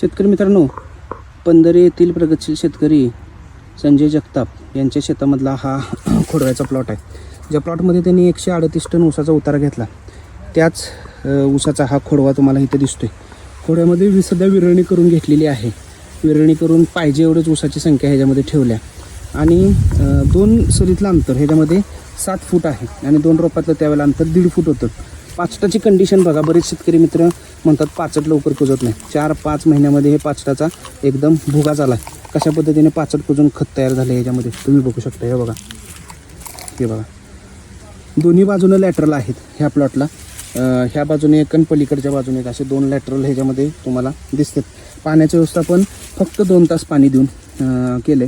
शेतकरी मित्रांनो पंधरे येथील प्रगतशील शेतकरी संजय जगताप यांच्या शेतामधला हा खोडव्याचा प्लॉट आहे. ज्या प्लॉटमध्ये त्यांनी एकशे अडतीस टन ऊसाचा उतारा घेतला. त्याच उसाचा ऊसाचा हा खोडवा तुम्हाला इथे दिसतोय. खोड्यामध्ये वि- सध्या विरळणी करून घेतलेली आहे. विरळणी करून पाहिजे एवढंच ऊसाची संख्या ह्याच्यामध्ये ठेवल्या. आणि दोन सरीतलं अंतर ह्याच्यामध्ये सात फूट आहे. आणि दोन रोपातलं त्यावेळेला अंतर दीड फूट होतं. पाचटाची कंडिशन बघा. बरेच शेतकरी मित्र म्हणतात पाचट लवकर कुजत नाही. चार पाच महिन्यामध्ये हे पाचटाचा एकदम भुगा झाला कशा पद्धतीने पाचट कुजून खत तयार झालं ह्याच्यामध्ये तुम्ही बघू शकता. हे बघा. हे बघा. दोन्ही बाजूनं लॅटरल आहेत ह्या प्लॉटला ह्या बाजूने एक आणि पलीकडच्या बाजूने एक असे दोन लॅटरल ह्याच्यामध्ये तुम्हाला दिसतात. पाण्याचं व्यवस्थापन फक्त दोन तास पाणी देऊन केले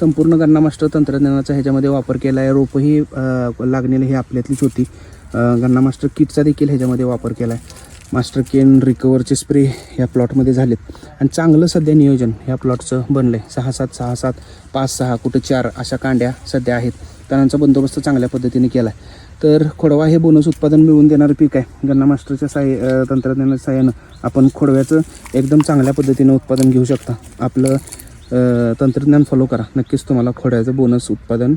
संपूर्ण गन्ना मास्टर तंत्रज्ञानाचा ह्याच्यामध्ये वापर केला आहे रोपंही अं, लागलेली ही आपल्यातलीच होती गन्ना मास्टर किटचा देखील ह्याच्यामध्ये वापर केला आहे मास्टर केन रिकवरचे स्प्रे ह्या प्लॉटमध्ये झालेत. आणि चांगलं सध्या नियोजन ह्या प्लॉटचं बनलं आहे सहा सात सहा सात पाच सहा कुठं चार अशा कांड्या सध्या आहेत. त्यांचा बंदोबस्त चांगल्या पद्धतीने केला आहे तर खोडवा हे बोनस उत्पादन मिळवून देणारं पीक आहे. गन्ना मास्टरच्या साय तंत्रज्ञानाच्या साह्यानं आपण खोडव्याचं एकदम चांगल्या पद्धतीनं उत्पादन घेऊ शकता. आपलं तंत्रज्ञान फॉलो करा. नक्कीच तुम्हाला खोड्याचं बोनस उत्पादन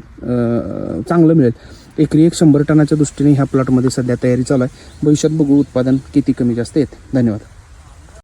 चांगलं मिळेल. एकरी एक शंभर टनाच्या दृष्टीने ह्या प्लॉटमध्ये सध्या तयारी चालू आहे. भविष्यात बघू उत्पादन किती कमी जास्त येते. धन्यवाद.